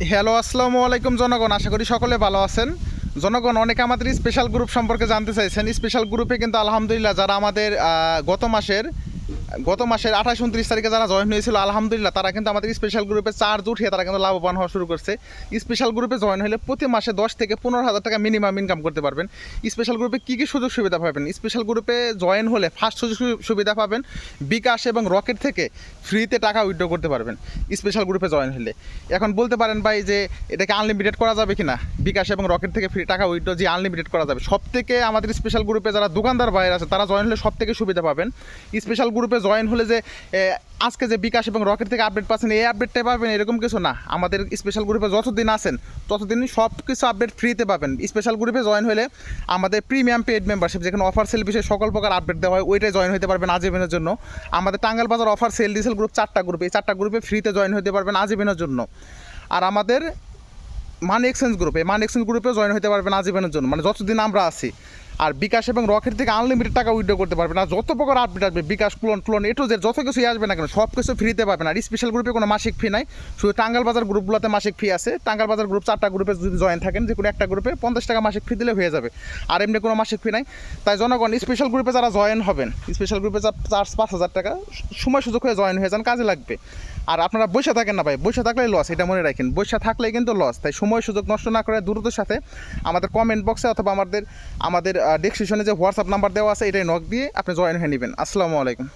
Hello, আসসালামু আলাইকুম জনগণ। আশা করি সকলে ভালো আছেন। জনগণ, অনেকে আমাদের স্পেশাল গ্রুপ সম্পর্কে জানতে চাইছেন। স্পেশাল গ্রুপে কিন্তু আলহামদুলিল্লাহ যারা আমাদের গত মাসের গত মাসের আঠাশ, উনত্রিশ তারিখে যারা জয়েন হয়েছিল, আলহামদুলিল্লাহ তারা কিন্তু আমাদের স্পেশাল গ্রুপে চার্জ উঠিয়ে তারা কিন্তু লাভবান হওয়া শুরু করছে। স্পেশাল গ্রুপে জয়েন হলে প্রতি মাসে দশ থেকে পনেরো হাজার টাকা মিনিমাম ইনকাম করতে পারবেন। স্পেশাল গ্রুপে কী কী সুযোগ সুবিধা পাবেন? স্পেশাল গ্রুপে জয়েন হলে ফার্স্ট সুযোগ সুবিধা পাবেন বিকাশ এবং রকেট থেকে ফ্রিতে টাকা উইথড্র করতে পারবেন স্পেশাল গ্রুপে জয়েন হলে। এখন বলতে পারেন ভাই যে এটাকে আনলিমিটেড করা যাবে কি না বিকাশ এবং রকেট থেকে ফ্রি টাকা উইথড্র যে আনলিমিটেড করা যাবে। সব থেকে আমাদের স্পেশাল গ্রুপে যারা দোকানদার বাইরে আছে, তারা জয়েন হলে সব থেকে সুবিধা পাবেন। স্পেশাল গ্রুপে জয়েন হলে যে আজকে যে বিকাশ এবং রকেট থেকে আপডেট পাচ্ছেন, এই আপডেটটাই পাবেন, এরকম কিছু না। আমাদের স্পেশাল গ্রুপে যতদিন আছেন ততদিনই সব কিছু আপডেট ফ্রিতে পাবেন স্পেশাল গ্রুপে জয়েন হলে আমাদের প্রিমিয়াম পেড মেম্বারশিপ যেখানে অফার সেল বিষয়ে সকল প্রকার আপডেট দেওয়া হয়, ওইটাই জয়েন হতে পারবেন আজীবনের জন্য। আমাদের টাঙ্গাল বাজার অফার সেল ডিসেল গ্রুপ চারটা গ্রুপ এই চারটা গ্রুপে ফ্রিতে জয়েন হতে পারবেন আজীবনের জন্য। আর আমাদের মানি এক্সচেঞ্জ গ্রুপে মানি এক্সচেঞ্জ গ্রুপে জয়েন হতে পারবেন আজীবনের জন্য। মানে যতদিন আমরা আছি। আর বিকাশ এবং রকেট থেকে আনলিমিটেড টাকা উইড্রো করতে পারবেন আর যত প্রকার আপডেট আসবে, বিকাশ ক্লোন ক্লোন এটু যে যত কিছুই আসবে না কেন সব কিছু ফ্রিতে পাবেন আর স্পেশাল গ্রুপে কোনো মাসিক ফি নাই। শুধু টাঙ্গাল বাজার গ্রুপগুলোতে মাসিক ফি আছে। টাঙ্গাল বাজার গ্রুপ চারটা গ্রুপে যদি জয়েন থাকেন, যে কোনো একটা গ্রুপে পঞ্চাশ টাকা মাসিক ফি দিলে হয়ে যাবে। আর এমনি কোনো মাসিক ফি নাই। তাই জনগণ স্পেশাল গ্রুপে যারা জয়েন হবেন স্পেশাল গ্রুপে চার্জ পাঁচ হাজার টাকা, সময় সুযোগ হয়ে জয়েন হয়ে যান, কাজে লাগবে। আর আপনারা বসে থাকেন না ভাই, বসে থাকলে লস এটা মনে রাখেন। বসে থাকলেই কিন্তু লস তাই সময় সুযোগ নষ্ট না করে দ্রুতর সাথে আমাদের কমেন্ট বক্সে অথবা আমাদের আমাদের ডেসক্রিপশনে যে হোয়াটসঅ্যাপ নাম্বার দেওয়া আছে, এটাই নক দিয়ে আপনি জয়েন হয়ে নেবেন। আসসালামু আলাইকুম।